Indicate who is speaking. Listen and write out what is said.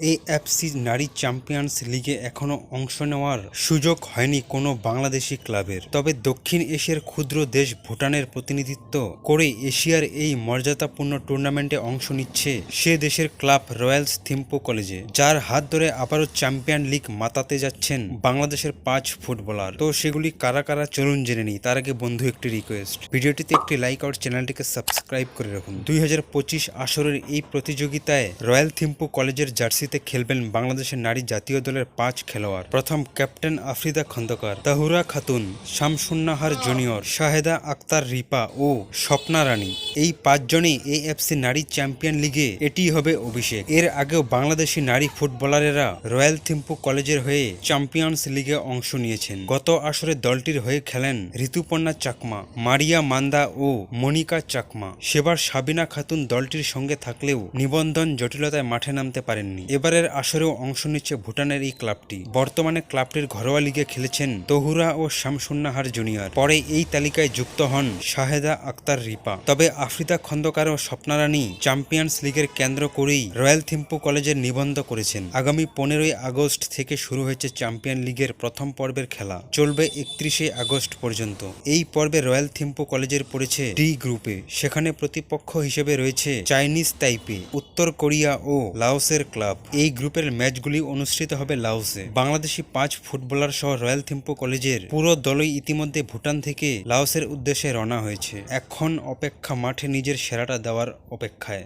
Speaker 1: AFC নারী champions লিগে এখনও অংশ নেওয়ার সুযোগ হয়নি কোনো বাংলাদেশি ক্লাবের। তবে দক্ষিণ এশিয়ার ক্ষুদ্র দেশ ভুটানের প্রতিনিধিত্ব করে এশিয়ার এই মর্যাদাপূর্ণ টুর্নামেন্টে অংশ নিচ্ছে সে দেশের ক্লাব রয়্যালস থিম্পো কলেজে, যার হাত ধরে আবারও চ্যাম্পিয়ন লিগ মাতাতে যাচ্ছেন বাংলাদেশের পাঁচ ফুটবলার। তো সেগুলি কারা কারা চলুন জেনে নিই, তার আগে বন্ধু একটি রিকোয়েস্ট ভিডিওটিতে একটি লাইক আর চ্যানেলটিকে সাবস্ক্রাইব করে রাখুন। দুই হাজার পঁচিশ আসরের এই প্রতিযোগিতায় রয়্যাল থিম্পো কলেজের জার্সিতে খেলবেন বাংলাদেশের নারী জাতীয় দলের পাঁচ খেলোয়াড়। প্রথম ক্যাপ্টেন আফ্রিদা খন্দকার, তাহুরা খাতুন, শামসুন্নাহার জুনিয়র, শাহেদা আক্তার রিপা ও স্বপ্না রানী। এই পাঁচজনই এএফসি নারী চ্যাম্পিয়ন লিগে এটি হবে অভিষেক। এর আগেও বাংলাদেশি নারী ফুটবলারেরা রয়্যাল থিম্পো কলেজের হয়ে চ্যাম্পিয়ন্স লিগে অংশ নিয়েছেন। গত আসরে দলটির হয়ে খেলেন ঋতুপর্ণা চাকমা, মারিয়া মান্দা ও মনিকা চাকমা। সেবার সাবিনা খাতুন দলটির সঙ্গে থাকলেও নিবন্ধন জটিলতায় মাঠে নামতে পারেননি। এবারের আসরেও অংশ নিচ্ছে ভুটানের এই ক্লাবটি। বর্তমানে ক্লাবটির ঘরোয়া লিগে খেলেছেন তহুরা ও শামসুন্নাহার জুনিয়র। পরে এই তালিকায় যুক্ত হন শাহেদা আক্তার রিপা। তবে আফ্রিদা খন্দকার ও স্বপ্নারানী চ্যাম্পিয়ন্স লিগের কেন্দ্র করেই রয়্যাল থিম্পো কলেজের নিবন্ধ করেছেন। আগামী পনেরোই আগস্ট থেকে শুরু হয়েছে চ্যাম্পিয়ন লিগের প্রথম পর্বের খেলা। চলবে একত্রিশে আগস্ট পর্যন্ত। এই পর্বে রয়্যাল থিম্পো কলেজের পড়েছে ডি গ্রুপে সেখানে প্রতিপক্ষ হিসেবে রয়েছে চাইনিজ তাইপে, উত্তর কোরিয়া ও লাওসের ক্লাব। এই গ্রুপের ম্যাচগুলি অনুষ্ঠিত হবে লাওসে। বাংলাদেশি পাঁচ ফুটবলার সহ রয়্যাল থিম্পো কলেজের পুরো দলই ইতিমধ্যে ভুটান থেকে লাওসের উদ্দেশ্যে রওনা হয়েছে। এখন অপেক্ষা মাঠে নিজের সেরাটা দেওয়ার অপেক্ষায়।